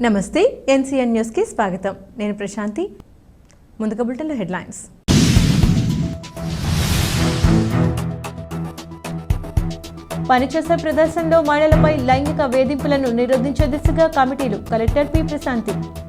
నమస్తే ఎన్సీఎన్ న్యూస్కి స్వాగతం. నేను ప్రశాంతి. ముందుగా బులెటిన్లో హెడ్లైన్స్. పనిచేసే ప్రదర్శనలో మహిళలపై లైంగిక వేధింపులను నిరోధించే దిశగా కమిటీలు. Collector P. ప్రశాంతి.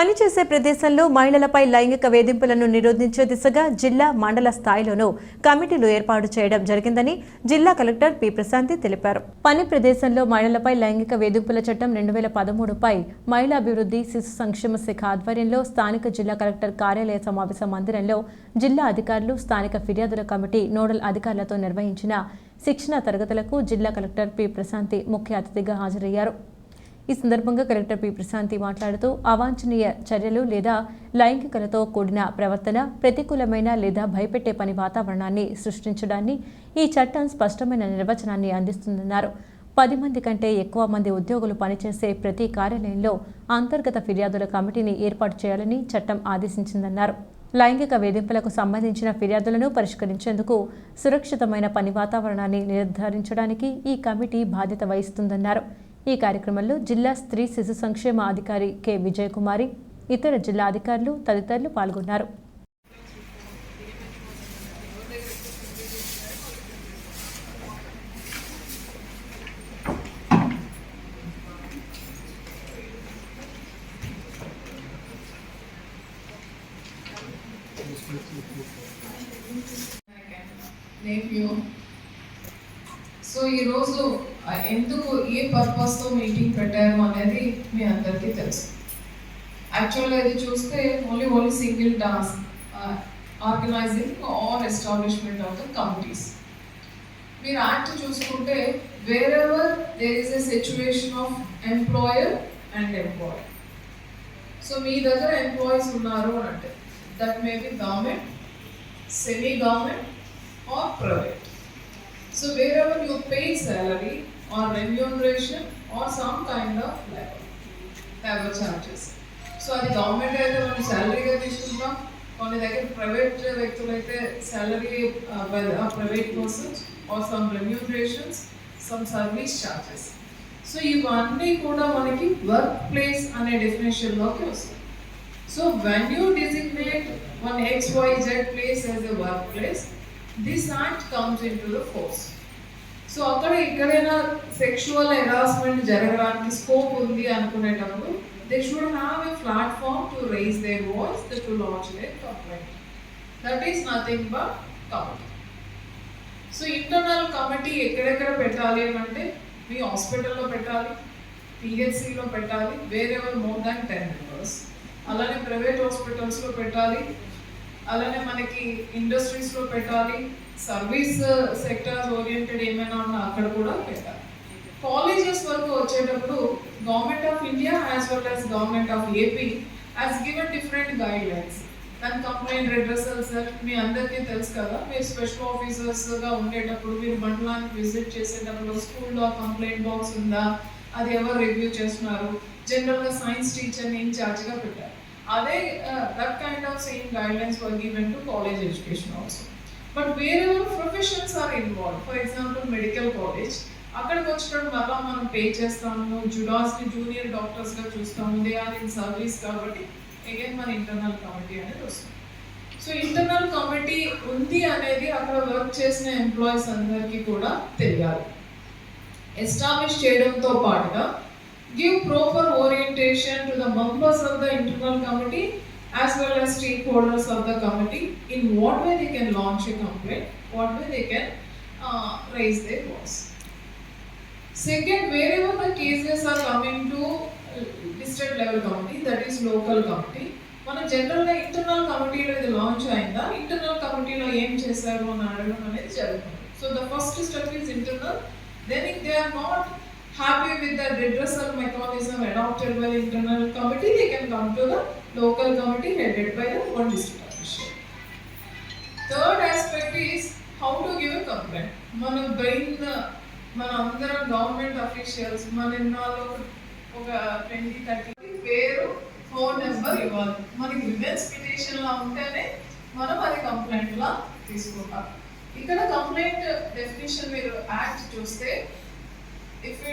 పనిచేసే ప్రదేశంలో మహిళలపై లైంగిక వేధింపులను నిరోధించే దిశగా జిల్లా మండల స్థాయిలోనూ కమిటీలు ఏర్పాటు చేయడం జరిగిందని జిల్లా కలెక్టర్ పి. ప్రశాంతి తెలిపారు. పని ప్రదేశంలో మహిళలపై లైంగిక వేధింపుల చట్టం రెండు వేల పదమూడుపై మహిళా అభివృద్ధి శిశు సంక్షేమ శాఖ ఆధ్వర్యంలో స్థానిక జిల్లా కలెక్టర్ కార్యాలయ సమావేశ మందిరంలో జిల్లా అధికారులు స్థానిక ఫిర్యాదుల కమిటీ నోడల్ అధికారులతో నిర్వహించిన శిక్షణ తరగతులకు జిల్లా కలెక్టర్ పి. ప్రశాంతి ముఖ్య అతిథిగా హాజరయ్యారు. ఈ సందర్భంగా కలెక్టర్ పి. ప్రశాంతి మాట్లాడుతూ అవాంఛనీయ చర్యలు లేదా లైంగికలతో కూడిన ప్రవర్తన ప్రతికూలమైన లేదా భయపెట్టే పని వాతావరణాన్ని సృష్టించడాన్ని ఈ చట్టం స్పష్టమైన నిర్వచనాన్ని అందిస్తుందన్నారు. పది మంది కంటే ఎక్కువ మంది ఉద్యోగులు పనిచేసే ప్రతి కార్యాలయంలో అంతర్గత ఫిర్యాదుల కమిటీని ఏర్పాటు చేయాలని చట్టం ఆదేశించిందన్నారు. లైంగిక వేధింపులకు సంబంధించిన ఫిర్యాదులను పరిష్కరించేందుకు సురక్షితమైన పని వాతావరణాన్ని నిర్ధారించడానికి ఈ కమిటీ బాధ్యత వహిస్తుందన్నారు. ఈ కార్యక్రమంలో జిల్లా స్త్రీ శిశు సంక్షేమ అధికారి కె విజయకుమారి ఇతర జిల్లా అధికారులు తదితరులు పాల్గొన్నారు Thank you. సో ఈరోజు ఆ, ఎందుకు ఏ పర్పస్తో మీటింగ్ పెట్టారు అనేది మీ అందరికీ తెలుసు. యాక్చువల్గా ఇది చూస్తే only only single task organizing or establishment of the committees మీరు యాక్ట్ చూసుకుంటే wherever there is a situation of employer and employer so మీ దగ్గర ఎంప్లాయీస్ ఉన్నారు అని అంటే that may be government semi government or private So wherever you pay salary or remuneration or some kind of level, labor charges. So అది government అయితే మనం శాలరీగా తీసుకుంటాం కొన్ని దగ్గర ప్రైవేట్ వ్యక్తులు అయితే salary private persons or some remunerations some service charges so ఇవన్నీ కూడా మనకి వర్క్ ప్లేస్ అనే డెఫినేషన్లోకి వస్తాయి. So when you designate one XYZ place as a this act comes in to the force so అక్కడ ఎక్కడైనా సెక్షువల్ హెరాస్మెంట్ జరగడానికి scope ఉంది అనుకునేటప్పుడు they should have a platform to raise they voice to launch their complaint that is nothing but committee so internal committee ఎక్కడెక్కడ పెట్టాలి అని అంటే మీ హాస్పిటల్లో పెట్టాలి పిహెచ్సిలో పెట్టాలి wherever more than ten members అలానే ప్రైవేట్ హాస్పిటల్స్లో పెట్టాలి అలానే మనకి ఇండస్ట్రీస్లో పెట్టాలి. సర్వీస్ సెక్టర్ ఓరియంటెడ్ ఏమైనా ఉన్నా అక్కడ కూడా పెట్టాలి. కాలేజెస్ వరకు వచ్చేటప్పుడు government of India as well as government of AP as given different guidelines దాని కంప్లైంట్ రెడ్రసల్ సార్ మీ అందరికీ తెలుసు కదా. మీరు స్పెషల్ ఆఫీసర్స్గా ఉండేటప్పుడు మీరు మండలానికి విజిట్ చేసేటప్పుడు స్కూల్లో కంప్లైంట్ బాక్స్ ఉందా? అది ఎవరు రివ్యూ చేస్తున్నారు? జనరల్గా సైన్స్ టీచర్ని ఇన్ఛార్జ్గా పెట్టారు. అదే that kind of same guidelines were given to college education also but వేరే professions are involve for example medical college అక్కడికి వచ్చినప్పుడు మళ్ళీ మనం పే చేస్తాము జుడాస్ని జూనియర్ డాక్టర్స్గా చూస్తాము దే ఆర్ ఇన్ సర్వీస్ కాబట్టి అగైన్ మన ఇంటర్నల్ కమిటీ అనేది వస్తుంది. సో ఇంటర్నల్ కమిటీ ఉంది అనేది అక్కడ వర్క్ చేసిన ఎంప్లాయీస్ అందరికీ కూడా తెలియాలి. ఎస్టాబ్లిష్ చేయడంతో పాటుగా Give proper orientation to the members of the internal committee as well as stakeholders of the committee in what way they can launch a complaint, what way they can uh, raise their voice. Second, wherever the cases are coming to uh, district level committee, that is local committee, మన జనరల్గా internal కమిటీలో ఇది launch అయిందా internal కమిటీలో ఏం చేశారు అని అడగడం అనేది జరుగుతుంది so the first step is internal then if they are not happy with the redressal mechanism adopted by the internal committee, they can come to the local committee headed by the one district official. Third aspect is how to give a complaint. మన brain మన అందరం government officials మన ఇన్నాళ్ళు ఒక twenty thirty పేరు phone number ఇవ్వాలి మనకి రివెన్స్ petition లా ఉంటేనే మనం అది కంప్లైంట్ లా తీసుకుంటాం ఇక్కడ కంప్లైంట్ డెఫినేషన్ మీరు యాక్ట్ చూస్తే ఇఫ్ it